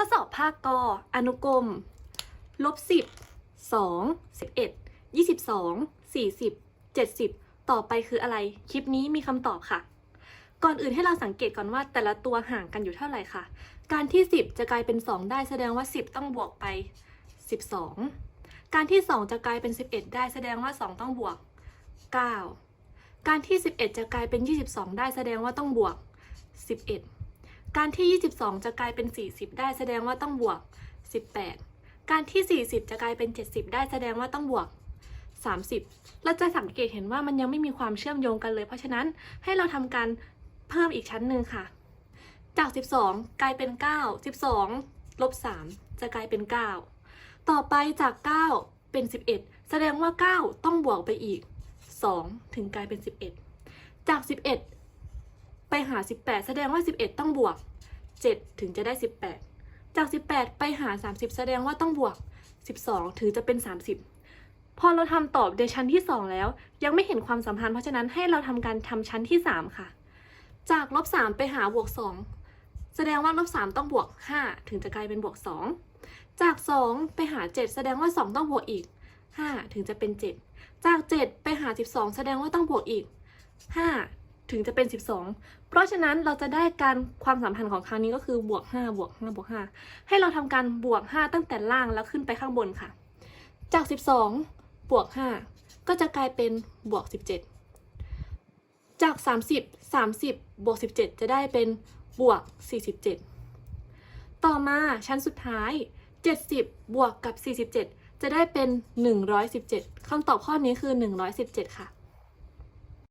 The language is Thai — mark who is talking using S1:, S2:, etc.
S1: ข้อสอบภาคกออนุกรมลบสิบสองสิบเอ็ดยี่สิบสองสี่สิบเจ็ดสิบต่อไปคืออะไร คลิปนี้มีคำตอบค่ะ ก่อนอื่นให้เราสังเกตก่อนว่าแต่ละตัวห่างกันอยู่เท่าไหร่ค่ะ การที่ 10 จะกลายเป็น 2 ได้แสดงว่า 10 ต้องบวกไป 12 การที่ 2 จะกลายเป็น 11 ได้แสดงว่า 2 ต้องบวก 9 การที่ 11 จะกลายเป็น 22 ได้แสดงว่าต้องบวก 11 การที่ 22 จะกลายเป็น 40 ได้แสดงว่าต้องบวก 18 การที่ 40 จะกลายเป็น 70 ได้แสดงว่าต้องบวก 30 เราจะสังเกตเห็นว่ามันยังไม่มีความเชื่อมโยงกันเลย เพราะฉะนั้นให้เราทำการเพิ่มอีกชั้นหนึ่งค่ะ จาก 12 กลายเป็น 9 12ลบ3จะกลายเป็น 9 ต่อไปจาก 9 เป็น 11 แสดงว่า 9 ต้องบวกไปอีก 2 ถึงกลายเป็น 11 จาก 11 ไปหา 18 แสดงว่า 11 ต้องบวก 7 ถึงจะได้ 18 จาก 18 ไปหา 30 แสดงว่าต้องบวก 12 ถึงจะเป็น 30 พอเราทำตอบในชั้นที่ 2 แล้ว ยังไม่เห็นความสัมพันธ์ เพราะฉะนั้นให้เราทำการทำชั้นที่ 3 ค่ะ จากลบ3ไปหาบวก 2 แสดงว่าลบ3ต้องบวก 5 ถึงจะกลายเป็นบวก 2 จาก 2 ไปหา 7 แสดงว่า 2 ต้องบวกอีก 5 ถึงจะเป็น 7 จาก 7 ไปหา 12 แสดงว่าต้องบวกอีก 5 ถึงจะเป็น 12 เพราะฉะนั้นเราจะได้การความสัมพันธ์ของครั้งนี้ก็คือบวก5บวก5บวก5ให้เราทำการบวก 5 ตั้งแต่ล่างแล้วขึ้นไปข้างบนค่ะ จาก 12 บวก 5 ก็จะกลายเป็นบวก 17 จาก 30 30 บวก 17 จะได้เป็นบวก 47 ต่อมาชั้นสุดท้าย 70 บวกกับ 47 จะได้เป็น 117คำตอบข้อนี้คือ 117 ค่ะ